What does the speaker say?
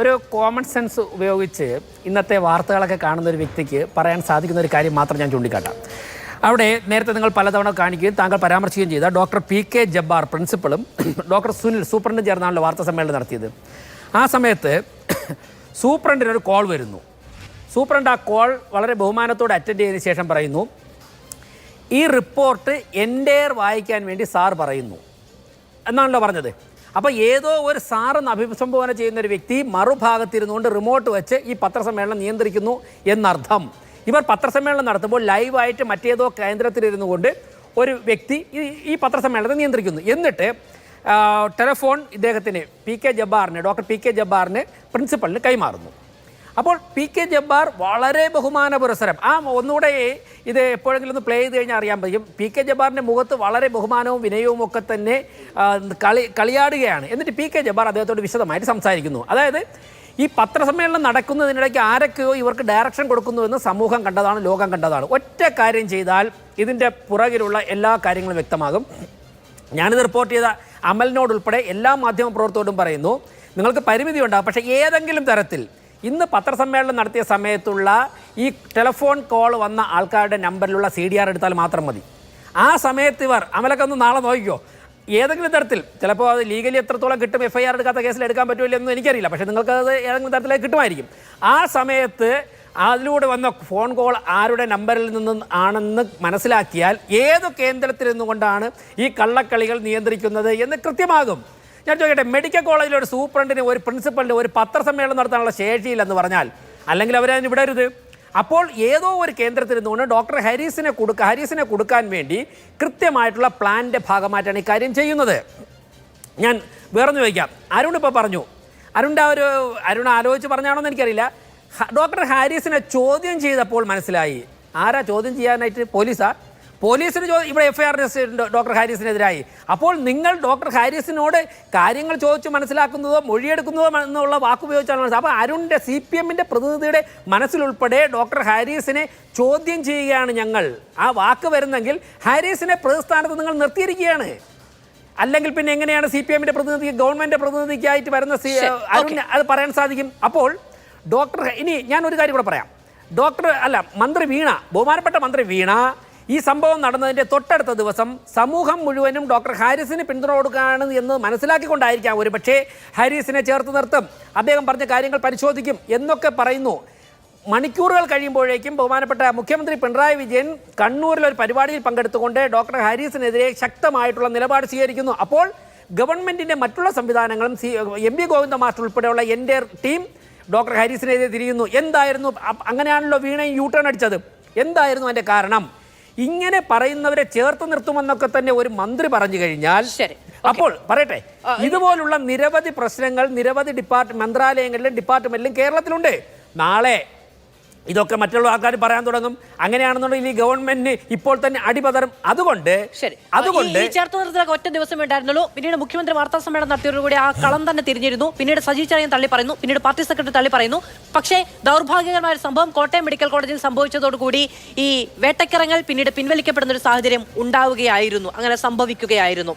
ഒരു common sense ഉപയോഗിച്ച് ഇന്നത്തെ വാർത്തകളൊക്കെ കാണുന്ന ഒരു വ്യക്തിക്ക് പറയാൻ സാധിക്കുന്ന ഒരു കാര്യം മാത്രം ഞാൻ ചൂണ്ടിക്കാട്ടാം. അവിടെ നേരത്തെ നിങ്ങൾ പലതവണ കാണിക്കുകയും താങ്കൾ പരാമർശിക്കുകയും ചെയ്ത doctor P K Jabbar പ്രിൻസിപ്പളും doctor Sunil സൂപ്രണ്ടും ചേർന്നാണല്ലോ വാർത്താ സമ്മേളനം നടത്തിയത്. ആ സമയത്ത് സൂപ്രണ്ടിനൊരു കോൾ വരുന്നു. സൂപ്രണ്ട് ആ കോൾ വളരെ ബഹുമാനത്തോടെ അറ്റൻഡ് ചെയ്തതിന് ശേഷം പറയുന്നു ഈ റിപ്പോർട്ട് എന്റെ വായിക്കാൻ വേണ്ടി സാർ പറയുന്നു എന്നാണല്ലോ പറഞ്ഞത്. അപ്പോൾ ഏതോ ഒരു സാറെന്ന് അഭിസംബോധന ചെയ്യുന്ന ഒരു വ്യക്തി മറുഭാഗത്തിരുന്നുകൊണ്ട് റിമോട്ട് വെച്ച് ഈ പത്രസമ്മേളനം നിയന്ത്രിക്കുന്നു എന്നർത്ഥം. ഇവർ പത്രസമ്മേളനം നടത്തുമ്പോൾ ലൈവായിട്ട് മറ്റേതോ കേന്ദ്രത്തിലിരുന്നു കൊണ്ട് ഒരു വ്യക്തി ഈ പത്രസമ്മേളനത്തെ നിയന്ത്രിക്കുന്നു. എന്നിട്ട് ടെലഫോൺ ഇദ്ദേഹത്തിന് പി കെ ജബ്ബാറിന് ഡോക്ടർ പി കെ ജബ്ബാറിന് പ്രിൻസിപ്പളിന് കൈമാറുന്നു. അപ്പോൾ പി കെ ജബ്ബാർ വളരെ ബഹുമാന പുരസരം. ആ ഒന്നുകൂടെ ഇത് എപ്പോഴെങ്കിലും ഒന്ന് പ്ലേ ചെയ്ത് കഴിഞ്ഞാൽ അറിയാൻ പറ്റും. പി കെ ജബ്ബാറിന്റെ മുഖത്ത് വളരെ ബഹുമാനവും വിനയവും ഒക്കെ തന്നെ കളി കളിയാടുകയാണ്. എന്നിട്ട് പി കെ ജബ്ബാർ അദ്ദേഹത്തോട് വിശദമായിട്ട് സംസാരിക്കുന്നു. അതായത് ഈ പത്രസമ്മേളനം നടക്കുന്നതിനിടയ്ക്ക് ആരൊക്കെയോ ഇവർക്ക് ഡയറക്ഷൻ കൊടുക്കുന്നുവെന്ന് സമൂഹം കണ്ടതാണ് ലോകം കണ്ടതാണ്. ഒറ്റ കാര്യം ചെയ്താൽ ഇതിന്റെ പുറകിലുള്ള എല്ലാ കാര്യങ്ങളും വ്യക്തമാകും. ഞാനിത് റിപ്പോർട്ട് ചെയ്ത അമലിനോടുൾപ്പെടെ എല്ലാ മാധ്യമ പ്രവർത്തകരോടും പറയുന്നു നിങ്ങൾക്ക് പരിമിതി ഉണ്ടാകും പക്ഷേ ഏതെങ്കിലും തരത്തിൽ ഇന്ന് പത്രസമ്മേളനം നടത്തിയ സമയത്തുള്ള ഈ ടെലിഫോൺ കോൾ വന്ന ആൾക്കാരുടെ നമ്പറിലുള്ള സി ഡി ആർ എടുത്താൽ മാത്രം മതി. ആ സമയത്ത് ഇവർ അമലൊക്കെ ഒന്ന് നാളെ നോക്കിക്കോ. ഏതെങ്കിലും തരത്തിൽ ചിലപ്പോൾ അത് ലീഗലി എത്രത്തോളം കിട്ടും എഫ് ഐ ആർ എടുക്കാത്ത കേസിൽ എടുക്കാൻ പറ്റുമല്ലോ എന്ന് എനിക്കറിയില്ല. പക്ഷേ നിങ്ങൾക്ക് അത് ഏതെങ്കിലും തരത്തിലേക്ക് കിട്ടുമായിരിക്കും. ആ സമയത്ത് അതിലൂടെ വന്ന ഫോൺ കോൾ ആരുടെ നമ്പറിൽ നിന്ന് ആണെന്ന് മനസ്സിലാക്കിയാൽ ഏത് കേന്ദ്രത്തിൽ നിന്നുകൊണ്ടാണ് ഈ കള്ളക്കളികൾ നിയന്ത്രിക്കുന്നത് എന്ന് കൃത്യമാകും. ഞാൻ ചോദിക്കട്ടെ മെഡിക്കൽ കോളേജിലെ ഒരു സൂപ്രണ്ടിന് ഒരു പ്രിൻസിപ്പലിന് ഒരു പത്രസമ്മേളനം നടത്താനുള്ള ശേഷിയില്ലെന്ന് പറഞ്ഞാൽ അല്ലെങ്കിൽ അവരതിന് വിടരുത്? അപ്പോൾ ഏതോ ഒരു കേന്ദ്രത്തിൽ നിന്നുകൊണ്ട് ഡോക്ടർ ഹരീസിനെ കൊടുക്ക ഹരീസിനെ കൊടുക്കാൻ വേണ്ടി കൃത്യമായിട്ടുള്ള പ്ലാനിന്റെ ഭാഗമായിട്ടാണ് ഈ കാര്യം ചെയ്യുന്നത്. ഞാൻ വേറൊന്ന് ചോദിക്കാം. അരുൺ ഇപ്പോൾ പറഞ്ഞു. അരുണിന്റെ ആ ഒരു അരുൺ ആലോചിച്ച് പറഞ്ഞാണോ എന്ന് എനിക്കറിയില്ല ഡോക്ടർ ഹാരിസിനെ ചോദ്യം ചെയ്തപ്പോൾ മനസ്സിലായി. ആരാ ചോദ്യം ചെയ്യാനായിട്ട്? പോലീസാ? പോലീസിന് ചോദിച്ചു ഇവിടെ എഫ് ഐ ആർ ഡോക്ടർ ഹാരിസിനെതിരായി. അപ്പോൾ നിങ്ങൾ ഡോക്ടർ ഹാരിസിനോട് കാര്യങ്ങൾ ചോദിച്ച് മനസ്സിലാക്കുന്നതോ മൊഴിയെടുക്കുന്നതോ എന്നുള്ള വാക്കുപയോഗിച്ചാണ് മനസ്സിലാക്കുക അപ്പോൾ അരുണിന്റെ സി പി എമ്മിന്റെ പ്രതിനിധിയുടെ മനസ്സിലുൾപ്പെടെ ഡോക്ടർ ഹാരിസിനെ ചോദ്യം ചെയ്യുകയാണ് ഞങ്ങൾ. ആ വാക്ക് വരുന്നെങ്കിൽ ഹാരിസിനെ പ്രതിസ്ഥാനത്ത് നിങ്ങൾ നിർത്തിയിരിക്കുകയാണ്. അല്ലെങ്കിൽ പിന്നെ എങ്ങനെയാണ് സി പി എമ്മിന്റെ പ്രതിനിധി ഗവൺമെന്റ് പ്രതിനിധിക്കായിട്ട് വരുന്ന സി അരുണിന് അത് പറയാൻ സാധിക്കും. അപ്പോൾ ഡോക്ടർ ഇനി ഞാൻ ഒരു കാര്യം കൂടെ പറയാം. ഡോക്ടർ അല്ല മന്ത്രി വീണ ബഹുമാനപ്പെട്ട മന്ത്രി വീണ ഈ സംഭവം നടന്നതിന്റെ തൊട്ടടുത്ത ദിവസം സമൂഹം മുഴുവനും ഡോക്ടർ ഹാരിസിന് പിന്തുണ കൊടുക്കുകയാണ് എന്ന് മനസ്സിലാക്കിക്കൊണ്ടായിരിക്കാം ഒരു പക്ഷേ ഹാരിസിനെ ചേർത്ത് നിർത്തും. അദ്ദേഹം പറഞ്ഞ കാര്യങ്ങൾ പരിശോധിക്കും എന്നൊക്കെ പറയുന്നു. മണിക്കൂറുകൾ കഴിയുമ്പോഴേക്കും ബഹുമാനപ്പെട്ട മുഖ്യമന്ത്രി പിണറായി വിജയൻ കണ്ണൂരിൽ ഒരു പരിപാടിയിൽ പങ്കെടുത്തുകൊണ്ട് ഡോക്ടർ ഹാരിസിനെതിരെ ശക്തമായിട്ടുള്ള നിലപാട് സ്വീകരിക്കുന്നു. അപ്പോൾ ഗവൺമെന്റിന്റെ മറ്റുള്ള സംവിധാനങ്ങളും C M V Govinda master ഉൾപ്പെടെയുള്ള എന്റെ ടീം ഡോക്ടർ ഹാരിസിനെതിരെ തിരിയുന്നു. എന്തായിരുന്നു? അങ്ങനെയാണല്ലോ വീണയും യൂ ടേൺ അടിച്ചത്. എന്തായിരുന്നു അതിന്റെ കാരണം? ഇങ്ങനെ പറയുന്നവരെ ചേർത്ത് നിർത്തുമെന്നൊക്കെ തന്നെ ഒരു മന്ത്രി പറഞ്ഞു കഴിഞ്ഞാൽ ശരി. അപ്പോൾ പറയട്ടെ ഇതുപോലുള്ള നിരവധി പ്രശ്നങ്ങൾ നിരവധി ഡിപ്പാർട്ട് മന്ത്രാലയങ്ങളിലും ഡിപ്പാർട്ട്മെന്റിലും കേരളത്തിലുണ്ട് നാളെ ഇതൊക്കെ മറ്റുള്ള ആൾക്കാർ പറയാൻ തുടങ്ങും. അങ്ങനെയാണെന്നുണ്ടെങ്കിൽ ഈ ഗവൺമെന്റിന് ഇപ്പോൾ തന്നെ അടിപതറും. അതുകൊണ്ട് അതുകൊണ്ട് ഒറ്റ ദിവസം ഉണ്ടായിരുന്നല്ലോ പിന്നീട് മുഖ്യമന്ത്രി വാർത്താ സമ്മേളനം നടത്തിയതോടുകൂടി ആ കളം തന്നെ തിരിഞ്ഞിരുന്നു. പിന്നീട് സജി ചായം തള്ളി പറയുന്നു. പിന്നീട് പാർട്ടി സെക്രട്ടറി തള്ളി പറയുന്നു. പക്ഷേ ദൗർഭാഗ്യകരമായ ഒരു സംഭവം കോട്ടയം മെഡിക്കൽ കോളേജിൽ സംഭവിച്ചതോടുകൂടി ഈ വേട്ടക്കിറങ്ങൽ പിന്നീട് പിൻവലിക്കപ്പെടുന്ന ഒരു സാഹചര്യം ഉണ്ടാവുകയായിരുന്നു. അങ്ങനെ സംഭവിക്കുകയായിരുന്നു.